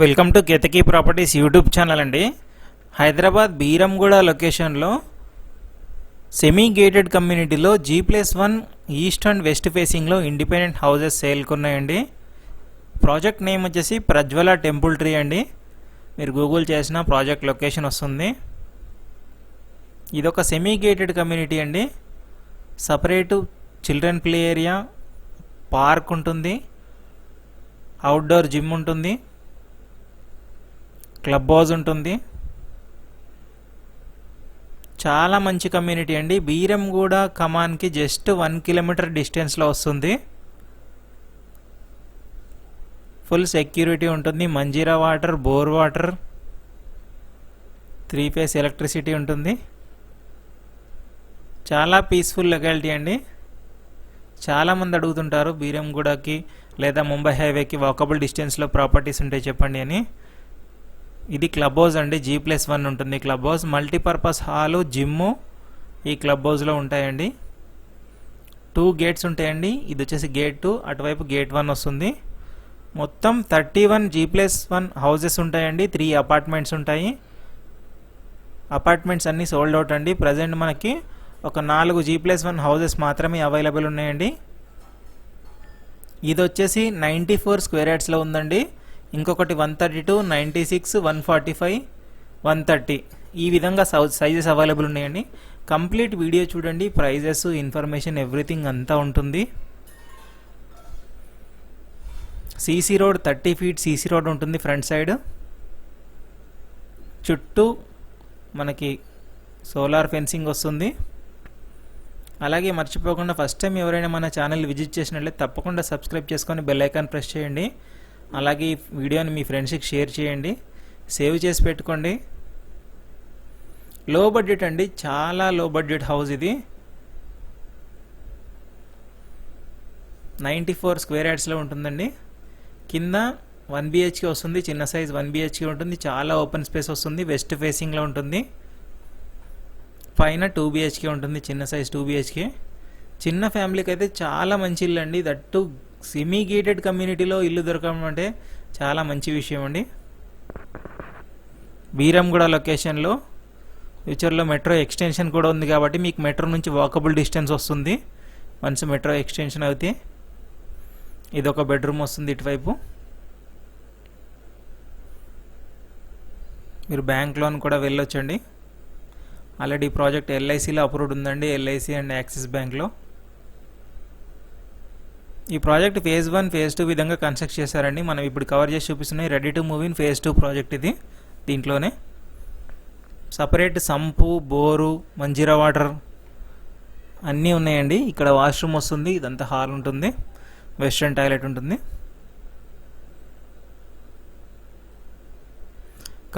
Welcome to Ketaki properties YouTube channel అండి. హైదరాబాద్ బీరంగూడ లొకేషన్లో semi gated కమ్యూనిటీలో G plus one east and west ఫేసింగ్లో independent houses సేల్కి ఉన్నాయండి ప్రాజెక్ట్ నేమ్ వచ్చేసి ప్రజ్వల టెంపుల్ ట్రీ అండి. మీరు గూగుల్ చేసిన ప్రాజెక్ట్ లొకేషన్ వస్తుంది. ఇదొక సెమీ గేటెడ్ కమ్యూనిటీ అండి. Separate children play area park ఉంటుంది. అవుట్డోర్ జిమ్ ఉంటుంది. క్లబ్ హౌస్ ఉంటుంది. చాలా మంచి కమ్యూనిటీ అండి. బీరంగూడ కమాన్కి జస్ట్ వన్ కిలోమీటర్ డిస్టెన్స్లో వస్తుంది. ఫుల్ సెక్యూరిటీ ఉంటుంది. Manjira water bore water three phase electricity ఉంటుంది. చాలా పీస్ఫుల్ లొకాలిటీ అండి. చాలామంది అడుగుతుంటారు బీరంగూడకి లేదా ముంబై హైవేకి వాకబుల్ డిస్టెన్స్లో ప్రాపర్టీస్ ఉంటాయి చెప్పండి అని. ఇది క్లబ్ హౌస్ అండి జీ ప్లస్ వన్ ఉంటుంది club house. Multipurpose hall gym ఈ క్లబ్ హౌస్లో ఉంటాయండి. టూ గేట్స్ ఉంటాయండి. ఇది వచ్చేసి గేట్ టూ అటువైపు గేట్ వన్ వస్తుంది. మొత్తం thirty one G plus one houses ఉంటాయండి. త్రీ అపార్ట్మెంట్స్ ఉంటాయి. అపార్ట్మెంట్స్ అన్నీ సోల్డ్ అవుట్ అండి. ప్రజెంట్ మనకి ఒక నాలుగు జీ ప్లస్ వన్ హౌజెస్ మాత్రమే అవైలబుల్ ఉన్నాయండి. ఇది వచ్చేసి నైంటీ ఫోర్ స్క్వేర్ యార్డ్స్లో ఉందండి. ఇంకొకటి one thirty two ninety six one forty five one thirty. ఈ విధంగా సౌ సైజెస్ అవైలబుల్ ఉన్నాయండి. కంప్లీట్ వీడియో చూడండి. ప్రైజెస్ ఇన్ఫర్మేషన్ ఎవ్రీథింగ్ అంతా ఉంటుంది. CC road thirty feet CC road ఉంటుంది ఫ్రంట్ సైడ్. చుట్టూ మనకి సోలార్ ఫెన్సింగ్ వస్తుంది. అలాగే మర్చిపోకుండా ఫస్ట్ టైం ఎవరైనా మన ఛానల్ విజిట్ చేసినట్లయితే తప్పకుండా సబ్స్క్రైబ్ చేసుకొని బెల్ ఐకాన్ ప్రెస్ చేయండి. అలాగే ఈ వీడియోని మీ ఫ్రెండ్స్కి షేర్ చేయండి సేవ్ చేసి పెట్టుకోండి. లో బడ్జెట్ అండి చాలా లో బడ్జెట్ హౌస్ ఇది. నైంటీ ఫోర్ స్క్వేర్ యార్డ్స్లో ఉంటుందండి. కింద వన్ బిహెచ్కే వస్తుంది చిన్న సైజ్ వన్ బిహెచ్కే ఉంటుంది చాలా ఓపెన్ స్పేస్ వస్తుంది వెస్ట్ ఫేసింగ్లో ఉంటుంది. పైన టూ బిహెచ్కే ఉంటుంది చిన్న సైజ్ టూ బిహెచ్కే. చిన్న ఫ్యామిలీకి అయితే చాలా మంచి ఇల్లు అండి దట్టు సెమీ గేటెడ్ కమ్యూనిటీలో ఇల్లు దొరకడం అంటే చాలా మంచి విషయం అండి. బీరంగూడ లొకేషన్లో ఫ్యూచర్లో మెట్రో ఎక్స్టెన్షన్ కూడా ఉంది కాబట్టి మీకు మెట్రో నుంచి వాకబుల్ డిస్టెన్స్ వస్తుంది. వన్స్ మెట్రో ఎక్స్టెన్షన్ అయితే ఇది ఒక బెడ్రూమ్ వస్తుంది ఇటువైపు. మీరు బ్యాంక్ లోన్ కూడా వెళ్ళొచ్చండి. ఆల్రెడీ ప్రాజెక్ట్ ఎల్ఐసిలో అప్రూవ్డ్ ఉందండి ఎల్ఐసి అండ్ యాక్సిస్ బ్యాంక్లో ఈ project phase one phase two విధంగా కన్స్ట్రక్ట్ చేశారండి. మనం ఇప్పుడు కవర్ చేసి చూపిస్తున్నాయి ready to move in phase two project ఇది దీంట్లోనే. Separate sump bore Manjira water అన్నీ ఉన్నాయండి. ఇక్కడ వాష్రూమ్ వస్తుంది. ఇదంతా హాల్ ఉంటుంది. వెస్ట్రన్ టాయిలెట్ ఉంటుంది.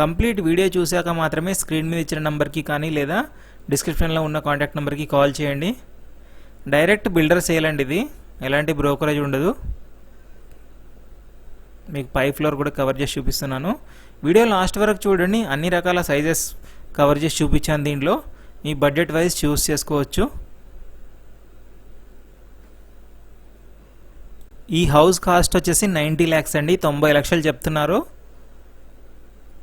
కంప్లీట్ వీడియో చూశాక మాత్రమే స్క్రీన్ మీద ఇచ్చిన నెంబర్కి కానీ లేదా డిస్క్రిప్షన్లో ఉన్న కాంటాక్ట్ నెంబర్కి కాల్ చేయండి. డైరెక్ట్ బిల్డర్ సేల్ అండి ఇది. ఎలాంటి బ్రోకరేజ్ ఉండదు. మీకు పై ఫ్లోర్ కూడా కవర్ చేసి చూపిస్తున్నాను. వీడియో లాస్ట్ వరకు చూడండి. అన్ని రకాల సైజెస్ కవర్ చేసి చూపించాను దీంట్లో. మీ బడ్జెట్ వైజ్ చూస్ చేసుకోవచ్చు. ఈ హౌస్ కాస్ట్ వచ్చేసి నైంటీ ల్యాక్స్ అండి. తొంభై లక్షలు చెప్తున్నారు.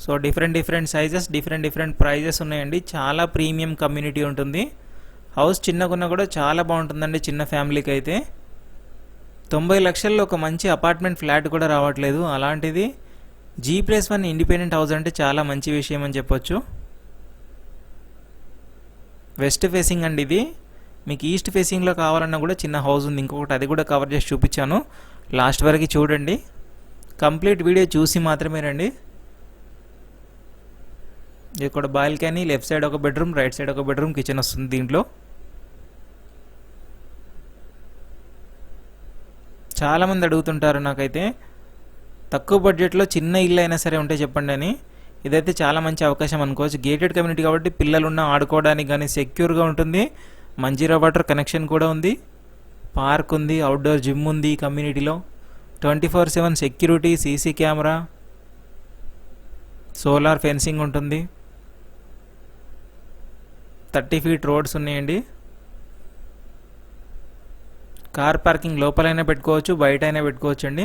So different different sizes different different prices ఉన్నాయండి. చాలా ప్రీమియం కమ్యూనిటీ ఉంటుంది. హౌస్ చిన్నగున్నా కూడా చాలా బాగుంటుందండి చిన్న ఫ్యామిలీకి అయితే తొంభై లక్షల్లో ఒక మంచి అపార్ట్మెంట్ ఫ్లాట్ కూడా రావట్లేదు. అలాంటిది G plus one independent house అంటే చాలా మంచి విషయం అని చెప్పొచ్చు. వెస్ట్ ఫేసింగ్ అండి ఇది. మీకు ఈస్ట్ ఫేసింగ్లో కావాలన్నా కూడా చిన్న హౌస్ ఉంది. ఇంకొకటి అది కూడా కవర్ చేసి చూపించాను. లాస్ట్ వరకు చూడండి. కంప్లీట్ వీడియో చూసి మాత్రమే రండి. ఇక్కడ బాల్కనీ లెఫ్ట్ సైడ్ ఒక బెడ్రూమ్ రైట్ సైడ్ ఒక బెడ్రూమ్ కిచెన్ వస్తుంది దీంట్లో. చాలామంది అడుగుతుంటారు నాకైతే. తక్కువ బడ్జెట్లో చిన్న ఇల్లు అయినా సరే ఉంటే చెప్పండి అని. ఇదైతే చాలా మంచి అవకాశం అనుకోవచ్చు. గేటెడ్ కమ్యూనిటీ కాబట్టి పిల్లలున్న ఆడుకోవడానికి కానీ సెక్యూర్గా ఉంటుంది. మంజీరా వాటర్ కనెక్షన్ కూడా ఉంది. పార్క్ ఉంది అవుట్డోర్ జిమ్ ఉంది ఈ కమ్యూనిటీలో twenty four seven security CC camera solar fencing ఉంటుంది. థర్టీ ఫీట్ రోడ్స్ ఉన్నాయండి. కార్ పార్కింగ్ లోపలైనా పెట్టుకోవచ్చు బయట అయినా పెట్టుకోవచ్చు అండి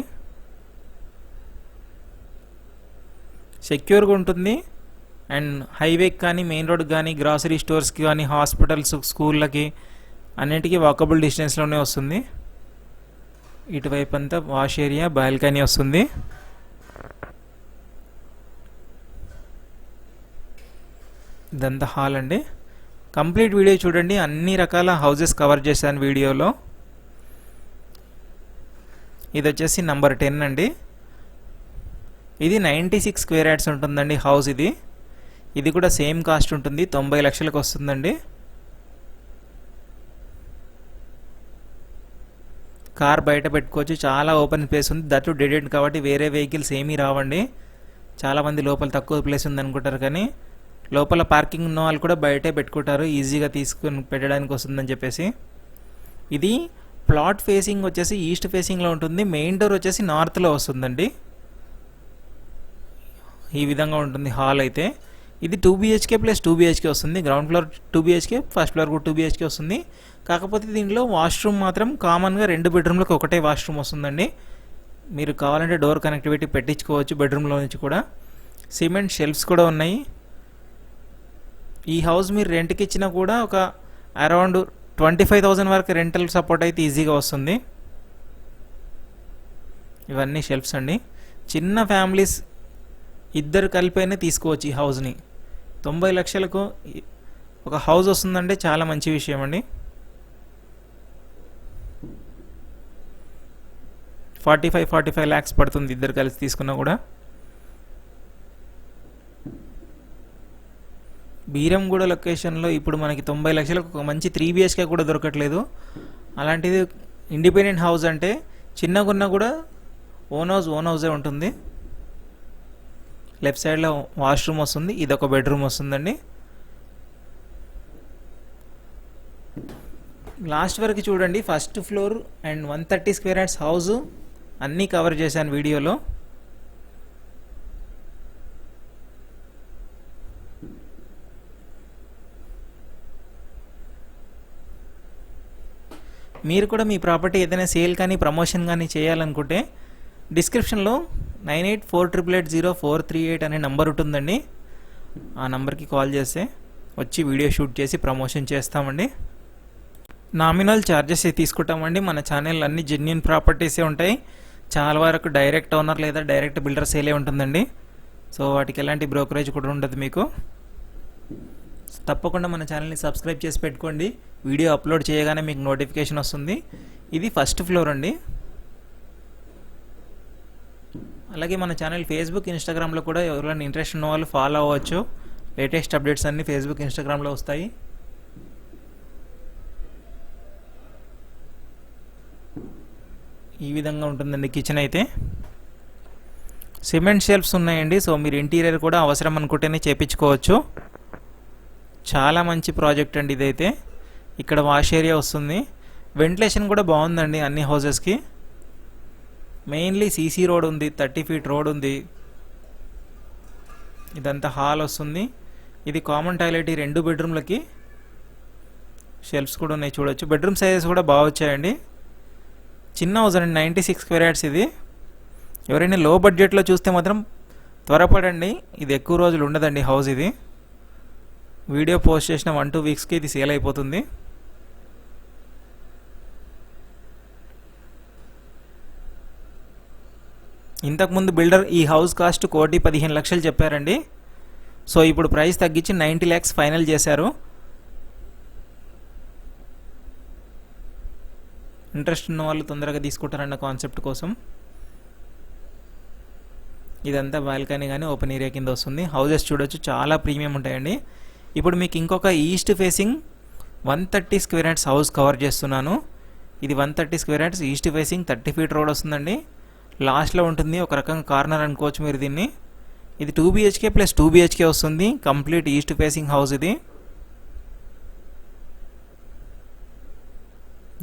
సెక్యూర్గా ఉంటుంది. అండ్ హైవేకి కానీ మెయిన్ రోడ్కి కానీ గ్రాసరీ స్టోర్స్కి కానీ హాస్పిటల్స్ స్కూళ్ళకి అన్నిటికీ వాకబుల్ డిస్టెన్స్లోనే వస్తుంది. ఇటువైపు అంతా వాష్ ఏరియా బాల్కనీ వస్తుంది. ఇదంతా హాల్ అండి. కంప్లీట్ వీడియో చూడండి. అన్ని రకాల హౌజెస్ కవర్ చేశాను వీడియోలో. ఇది వచ్చేసి నంబర్ టెన్ అండి. ఇది నైంటీ సిక్స్ స్క్వేర్ యాడ్స్ ఉంటుందండి హౌస్ ఇది. ఇది కూడా సేమ్ కాస్ట్ ఉంటుంది తొంభై లక్షలకు వస్తుందండి. కార్ బయట పెట్టుకోవచ్చు చాలా ఓపెన్ ప్లేస్ ఉంది. దట్ డెడెడ్ కాబట్టి వేరే వెహికల్స్ ఏమీ రావండి. చాలామంది లోపల తక్కువ ప్లేస్ ఉంది అనుకుంటారు కానీ లోపల పార్కింగ్ ఉన్న వాళ్ళు కూడా బయటే పెట్టుకుంటారు ఈజీగా తీసుకుని పెట్టడానికి వస్తుందని చెప్పేసి. ఇది ప్లాట్ ఫేసింగ్ వచ్చేసి ఈస్ట్ ఫేసింగ్లో ఉంటుంది మెయిన్ డోర్ వచ్చేసి నార్త్లో వస్తుందండి. ఈ విధంగా ఉంటుంది హాల్ అయితే. ఇది two BHK plus two BHK వస్తుంది. Ground floor two BHK first floor కూడా టూ బీహెచ్కే వస్తుంది. కాకపోతే దీనిలో వాష్రూమ్ మాత్రం కామన్గా రెండు బెడ్రూమ్లకు ఒకటే వాష్రూమ్ వస్తుందండి. మీరు కావాలంటే డోర్ కనెక్టివిటీ పెట్టించుకోవచ్చు బెడ్రూమ్లో నుంచి కూడా. సిమెంట్ షెల్ఫ్స్ కూడా ఉన్నాయి. ఈ హౌస్ మీరు రెంట్కి ఇచ్చినా కూడా ఒక అరౌండ్ ట్వంటీ ఫైవ్ థౌజండ్ వరకు రెంటల్ సపోర్ట్ అయితే ఈజీగా వస్తుంది. ఇవన్నీ షెల్ఫ్స్ అండి. చిన్న ఫ్యామిలీస్ ఇద్దరు కలిపైనా తీసుకోవచ్చు ఈ హౌస్ని తొంభై లక్షలకు ఒక హౌస్ వస్తుందంటే చాలా మంచి విషయం అండి. Forty five forty five lakhs పడుతుంది ఇద్దరు కలిసి తీసుకున్నా కూడా. బీరంగూడ లొకేషన్లో ఇప్పుడు మనకి తొంభై లక్షలకు ఒక మంచి త్రీ బిహెచ్కే కూడా దొరకట్లేదు. అలాంటిది ఇండిపెండెంట్ హౌస్ అంటే చిన్నగున్నా కూడా ఓన్ హౌస్ ఓన్ హౌసే ఉంటుంది. లెఫ్ట్ సైడ్లో వాష్రూమ్ వస్తుంది ఇది ఒక బెడ్రూమ్ వస్తుందండి. లాస్ట్ వరకు చూడండి first floor and one thirty square yards house అన్నీ కవర్ చేశాను వీడియోలో. మీరు కూడా మీ ప్రాపర్టీ ఏదైనా సేల్ కానీ ప్రమోషన్ కానీ చేయాలనుకుంటే డిస్క్రిప్షన్లో nine eight four triple eight zero four three eight అనే నెంబర్ ఉంటుందండి. ఆ నెంబర్కి కాల్ చేస్తే వచ్చి వీడియో షూట్ చేసి ప్రమోషన్ చేస్తామండి. నామినల్ ఛార్జెస్ తీసుకుంటామండి. మన ఛానల్ అన్ని జెన్యున్ ప్రాపర్టీసే ఉంటాయి. చాలా వరకు డైరెక్ట్ ఓనర్ లేదా డైరెక్ట్ బిల్డర్ సేలే ఉంటుందండి. సో వాటికి ఎలాంటి బ్రోకరేజ్ కూడా ఉండదు మీకు. తప్పకుండా మన ఛానల్ని సబ్స్క్రైబ్ చేసి పెట్టుకోండి. వీడియో అప్లోడ్ చేయగానే మీకు నోటిఫికేషన్ వస్తుంది. ఇది ఫస్ట్ ఫ్లోర్ అండి. అలాగే మన ఛానల్ ఫేస్బుక్ ఇన్స్టాగ్రామ్లో కూడా ఎవరైనా ఇంట్రెస్ట్ ఉన్న వాళ్ళు ఫాలో అవ్వచ్చు. లేటెస్ట్ అప్డేట్స్ అన్నీ ఫేస్బుక్ ఇన్స్టాగ్రామ్లో వస్తాయి. ఈ విధంగా ఉంటుందండి కిచెన్ అయితే. సిమెంట్ షెల్ఫ్స్ ఉన్నాయండి. సో మీరు ఇంటీరియర్ కూడా అవసరం అనుకుంటేనే చేపించుకోవచ్చు. చాలా మంచి ప్రాజెక్ట్ అండి ఇదైతే. ఇక్కడ వాష్ ఏరియా వస్తుంది. వెంటిలేషన్ కూడా బాగుందండి అన్ని హౌసెస్కి. మెయిన్లీ సీసీ రోడ్ ఉంది థర్టీ ఫీట్ రోడ్ ఉంది. ఇదంతా హాల్ వస్తుంది. ఇది కామన్ టాయిలెట్ ఈ రెండు బెడ్రూమ్లకి. షెల్ఫ్స్ కూడా ఉన్నాయి చూడొచ్చు. బెడ్రూమ్ సైజెస్ కూడా బాగా వచ్చాయండి. చిన్న హౌస్ అండి నైంటీ సిక్స్ స్క్వేర్ యార్డ్స్ ఇది. ఎవరైనా లో బడ్జెట్లో చూస్తే మాత్రం త్వరపడండి. ఇది ఎక్కువ రోజులు ఉండదండి హౌస్ ఇది. వీడియో పోస్ట్ చేసిన వన్ టూ వీక్స్కి ఇది సేల్ అయిపోతుంది. ఇంతకుముందు బిల్డర్ ఈ హౌస్ కాస్ట్ కోటి పదిహేను లక్షలు చెప్పారండి. సో ఇప్పుడు ప్రైస్ తగ్గించి నైంటీ ల్యాక్స్ ఫైనల్ చేశారు. ఇంట్రెస్ట్ ఉన్న వాళ్ళు తొందరగా తీసుకుంటారన్న కాన్సెప్ట్ కోసం. ఇదంతా బాల్కనీ కానీ ఓపెన్ ఏరియా కింద వస్తుంది. హౌజెస్ చూడొచ్చు చాలా ప్రీమియం ఉంటాయండి. ఇప్పుడు మీకు ఇంకొక east facing one thirty square yards house cover చేస్తున్నాను. ఇది one thirty square yards east facing thirty feet road వస్తుందండి. లాస్ట్లో ఉంటుంది ఒక రకంగా కార్నర్ అనుకోవచ్చు మీరు దీన్ని. ఇది two BHK plus two BHK వస్తుంది. కంప్లీట్ ఈస్ట్ ఫేసింగ్ హౌస్ ఇది.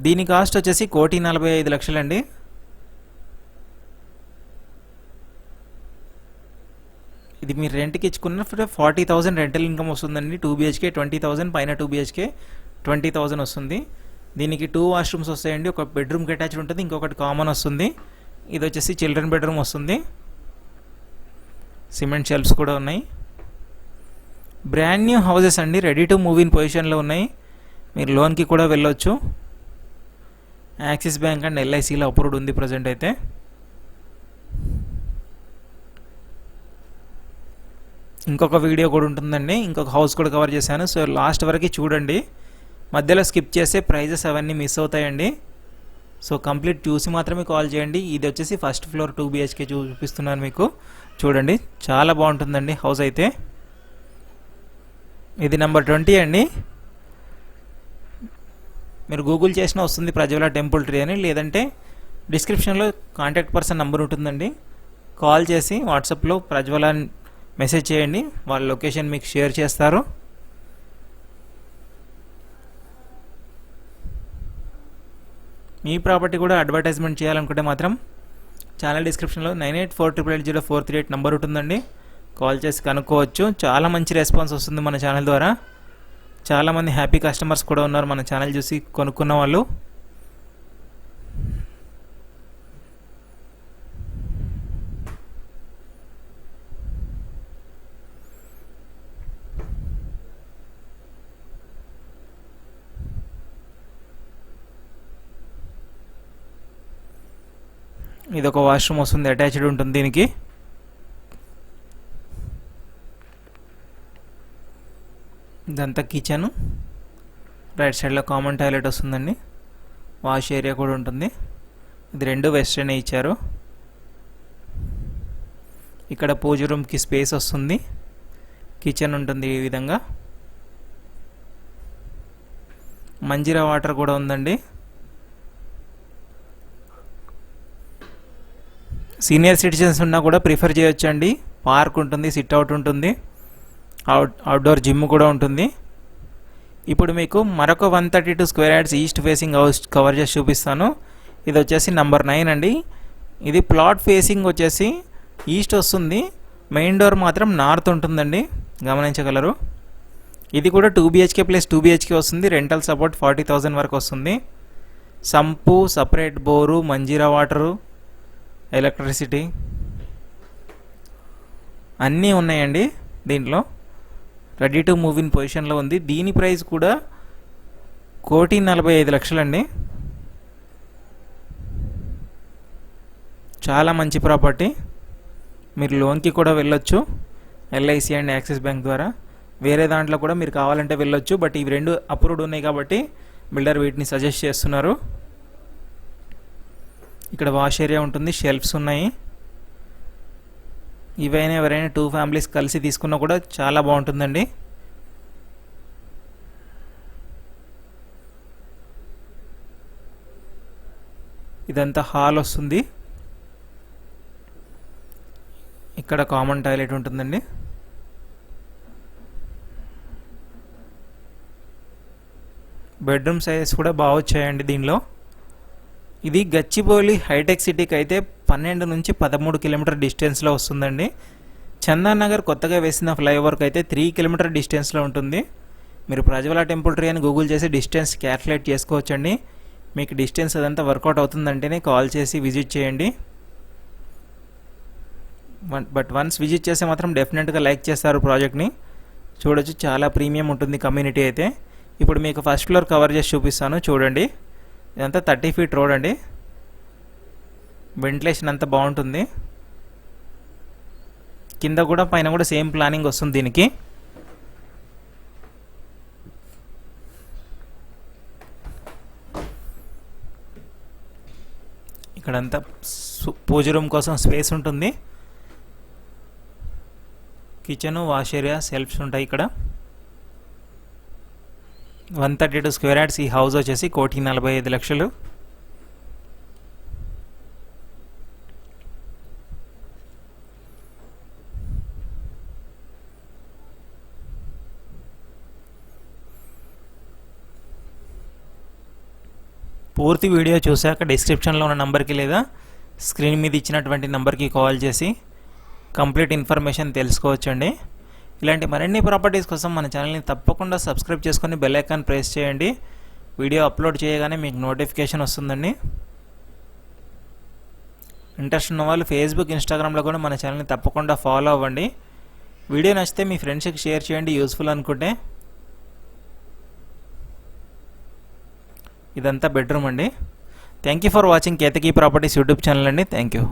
దీని కాస్ట్ వచ్చేసి కోటి నలభై ఐదు లక్షలండి. ఇది మీరు రెంట్కి ఇచ్చుకున్న ఫార్టీ థౌసండ్ రెంటల్ ఇన్కమ్ వస్తుందండి. టూ బీహెచ్కే ట్వంటీ థౌసండ్ పైన టూ బీహెచ్కే ట్వంటీ థౌసండ్ వస్తుంది. దీనికి టూ వాష్రూమ్స్ వస్తాయండి. ఒక బెడ్రూమ్కి అటాచ్డ్ ఉంటుంది ఇంకొకటి కామన్ వస్తుంది. ఇది వచ్చేసి చిల్డ్రన్ బెడ్రూమ్ వస్తుంది. సిమెంట్ షెల్ఫ్స్ కూడా ఉన్నాయి. బ్రాండ్ న్యూ హౌసెస్ అండి. రెడీ టు మూవ్ ఇన్ పొజిషన్లో ఉన్నాయి. మీరు లోన్కి కూడా వెళ్ళొచ్చు. యాక్సిస్ బ్యాంక్ అండ్ ఎల్ఐసిలో అప్రూవ్డ్ ఉంది ప్రజెంట్ అయితే. ఇంకొక వీడియో కూడా ఉంటుందండి. ఇంకొక హౌస్ కూడా కవర్ చేశాను. సో లాస్ట్ వరకు చూడండి. మధ్యలో స్కిప్ చేస్తే ప్రైజెస్ అవన్నీ మిస్ అవుతాయండి. సో కంప్లీట్ చూసి మాత్రమే కాల్ చేయండి. ఇది వచ్చేసి ఫస్ట్ ఫ్లోర్ టూ బిహెచ్కే చూపిస్తున్నాను మీకు. చూడండి. చాలా బాగుంటుందండి హౌస్ అయితే. ఇది నెంబర్ ట్వంటీ అండి. మీరు గూగుల్ చేసినా వస్తుంది ప్రజ్వల టెంపుల్ ట్రీ అని. లేదంటే డిస్క్రిప్షన్లో కాంటాక్ట్ పర్సన్ నెంబర్ ఉంటుందండి. కాల్ చేసి వాట్సాప్లో ప్రజ్వల మెసేజ్ చేయండి వాళ్ళ లొకేషన్ మీకు షేర్ చేస్తారు. మీ ప్రాపర్టీ కూడా అడ్వర్టైజ్మెంట్ చేయాలనుకుంటే మాత్రం ఛానల్ డిస్క్రిప్షన్లో nine eight four triple eight zero four three eight number ఉంటుందండి. కాల్ చేసి కనుక్కోవచ్చు. చాలా మంచి రెస్పాన్స్ వస్తుంది మన ఛానల్ ద్వారా. చాలామంది హ్యాపీ కస్టమర్స్ కూడా ఉన్నారు మన ఛానల్ చూసి కొనుక్కున్న వాళ్ళు. ఇది ఒక వాష్రూమ్ వస్తుంది అటాచ్డ్ ఉంటుంది దీనికి. ఇదంతా కిచెన్. రైట్ సైడ్లో కామన్ టాయిలెట్ వస్తుందండి. వాష్ ఏరియా కూడా ఉంటుంది. ఇది రెండు వెస్ట్రన్ ఇచ్చారు. ఇక్కడ పూజ రూమ్కి స్పేస్ వస్తుంది. కిచెన్ ఉంటుంది ఈ విధంగా. మంజీరా వాటర్ కూడా ఉందండి. సీనియర్ సిటిజన్స్ ఉన్నా కూడా ప్రిఫర్ చేయొచ్చండి. పార్క్ ఉంటుంది సిట్ అవుట్ ఉంటుంది. అవుట్ అవుట్డోర్ జిమ్ కూడా ఉంటుంది. ఇప్పుడు మీకు మరొక one thirty two square yards east facing house cover చేసి చూపిస్తాను. ఇది వచ్చేసి నంబర్ నైన్ అండి. ఇది ప్లాట్ ఫేసింగ్ వచ్చేసి ఈస్ట్ వస్తుంది. మెయిన్ డోర్ మాత్రం నార్త్ ఉంటుందండి. గమనించగలరు. ఇది కూడా two BHK plus two BHK వస్తుంది. రెంటల్ సపోర్ట్ ఫార్టీ థౌజండ్ వరకు వస్తుంది. Sump separate bore Manjira water electricity అన్నీ ఉన్నాయండి దీంట్లో. రెడీ టు మూవ్ ఇన్ పొజిషన్లో ఉంది. దీని ప్రైస్ కూడా కోటి నలభై ఐదు లక్షలండి. చాలా మంచి ప్రాపర్టీ. మీరు లోన్కి కూడా వెళ్ళొచ్చు. ఎల్ఐసి అండ్ యాక్సిస్ బ్యాంక్ ద్వారా. వేరే దాంట్లో కూడా మీరు కావాలంటే వెళ్ళొచ్చు. బట్ ఇవి రెండు అప్రూవ్డ్ ఉన్నాయి కాబట్టి బిల్డర్ వీటిని సజెస్ట్ చేస్తున్నారు. ఇక్కడ వాష్ ఏరియా ఉంటుంది షెల్ఫ్స్ ఉన్నాయి. ఇవైనా ఎవరైనా టూ ఫ్యామిలీస్ కలిసి తీసుకున్నా కూడా చాలా బాగుంటుందండి. ఇదంతా హాల్ వస్తుంది. ఇక్కడ కామన్ టాయిలెట్ ఉంటుందండి. బెడ్రూమ్ సైజెస్ కూడా బాగా వచ్చాయండి దీనిలో. ఇది గచ్చిబౌలి హైటెక్ సిటీకి అయితే పన్నెండు నుంచి పదమూడు కిలోమీటర్ డిస్టెన్స్లో వస్తుందండి. చందన్ నగర్ కొత్తగా వేసిన ఫ్లైఓవర్కి అయితే త్రీ కిలోమీటర్ డిస్టెన్స్లో ఉంటుంది. మీరు ప్రజ్వల టెంపుల్ ట్రీ అని గూగుల్ చేసి డిస్టెన్స్ క్యాల్కులేట్ చేసుకోవచ్చండి. మీకు డిస్టెన్స్ అదంతా వర్కౌట్ అవుతుందంటేనే కాల్ చేసి విజిట్ చేయండి. బట్ వన్స్ విజిట్ చేస్తే మాత్రం డెఫినెట్గా లైక్ చేస్తారు ప్రాజెక్ట్ని. చూడొచ్చు చాలా ప్రీమియం ఉంటుంది కమ్యూనిటీ అయితే. ఇప్పుడు మీకు ఫస్ట్ ఫ్లోర్ కవర్ చేసి చూపిస్తాను చూడండి. ఇదంతా థర్టీ ఫీట్ రోడ్ అండి. వెంటిలేషన్ అంతా బాగుంటుంది. కింద కూడా పైన కూడా సేమ్ ప్లానింగ్ వస్తుంది దీనికి. ఇక్కడంతా పూజ రూమ్ కోసం స్పేస్ ఉంటుంది. కిచెను వాష్ ఏరియా సెల్ఫ్స్ ఉంటాయి ఇక్కడ. One thirty two square yards ఈ హౌస్ వచ్చేసి కోటి నలభై ఐదు లక్షలు. పూర్తి వీడియో చూశాక డిస్క్రిప్షన్లో ఉన్న నంబర్కి లేదా స్క్రీన్ మీద ఇచ్చినటువంటి నంబర్కి కాల్ చేసి కంప్లీట్ ఇన్ఫర్మేషన్ తెలుసుకోవచ్చండి. ఇలాంటి మరిన్ని ప్రాపర్టీస్ కోసం మన ఛానల్ని తప్పకుండా సబ్స్క్రైబ్ చేసుకొని బెల్ ఐకాన్ ప్రెస్ చేయండి. వీడియో అప్లోడ్ చేయగానే మీకు నోటిఫికేషన్ వస్తుందండి. ఇంట్రెస్ట్ ఉన్న వాళ్ళు ఫేస్బుక్ ఇన్స్టాగ్రామ్లో కూడా మన ఛానల్ని తప్పకుండా ఫాలో అవ్వండి. వీడియో నచ్చితే మీ ఫ్రెండ్స్కి షేర్ చేయండి యూస్ఫుల్ అనుకుంటే. ఇదంతా బెడ్రూమ్ అండి. Thank you for watching Ketaki properties YouTube channel అండి. Thank you.